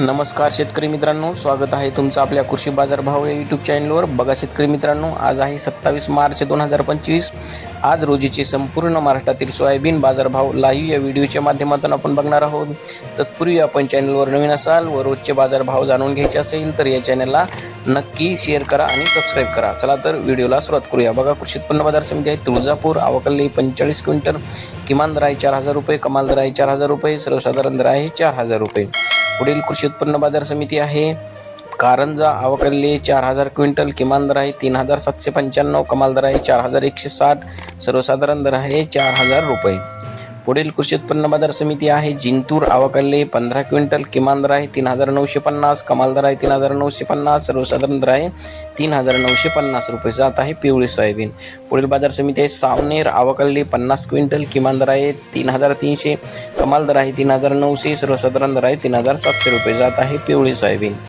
नमस्कार शेतकरी मित्रांनो स्वागत आहे तुमचं आपल्या कृषी बाजार भाव या यूट्यूब चॅनलवर बघा शेतकरी मित्रांनो आज आहे सत्तावीस मार्च दोन हजार पंचवीस. आज रोजीचे संपूर्ण महाराष्ट्रातील सोयाबीन बाजारभाव लाईव्ह या व्हिडिओच्या माध्यमातून आपण बघणार आहोत. तत्पूर्वी आपण चॅनलवर नवीन असाल व रोजचे बाजारभाव जाणून घ्यायचे असेल तर या चॅनलला नक्की शेअर करा आणि सबस्क्राईब करा. चला तर व्हिडिओला सुरुवात करूया. बघा कृषी उत्पन्न बाजार समिती आहे तुळजापूर आवकल्ली पंचेचाळीस क्विंटल किमान दर आहे चार हजार रुपये कमाल दर आहे चार हजार रुपये सर्वसाधारण दर आहे चार हजार रुपये. पुढील कृषी उत्पन्न बाजार समिती आहे. कारंजा आवकल्ले चार हजार क्विंटल किमान दर आहे तीन हजार सातशे पंच्याण्णव कमाल दर आहे चार हजार एकशे साठ सर्वसाधारण दर आहे चार हजार रुपये. पुढील कृषी उत्पन्न बाजार समिती आहे जिंतूर आवकल्ले पंधरा क्विंटल किमान दर आहे तीन हजार नऊशे पन्नास कमाल दर आहे तीन हजार नऊशे पन्नास सर्वसाधारण दर आहे तीन हजार नऊशे पन्नास रुपये जात आहे पिवळी सोयाबीन. पुढील बाजार समिती आहे सावनेर आवकल्ले पन्नास क्विंटल किमान दर आहे तीन हजार तीनशे कमाल दर आहे तीन हजार नऊशे सर्वसाधारण दर आहे तीन हजार सातशे रुपये जात आहे पिवळी सोयाबीन.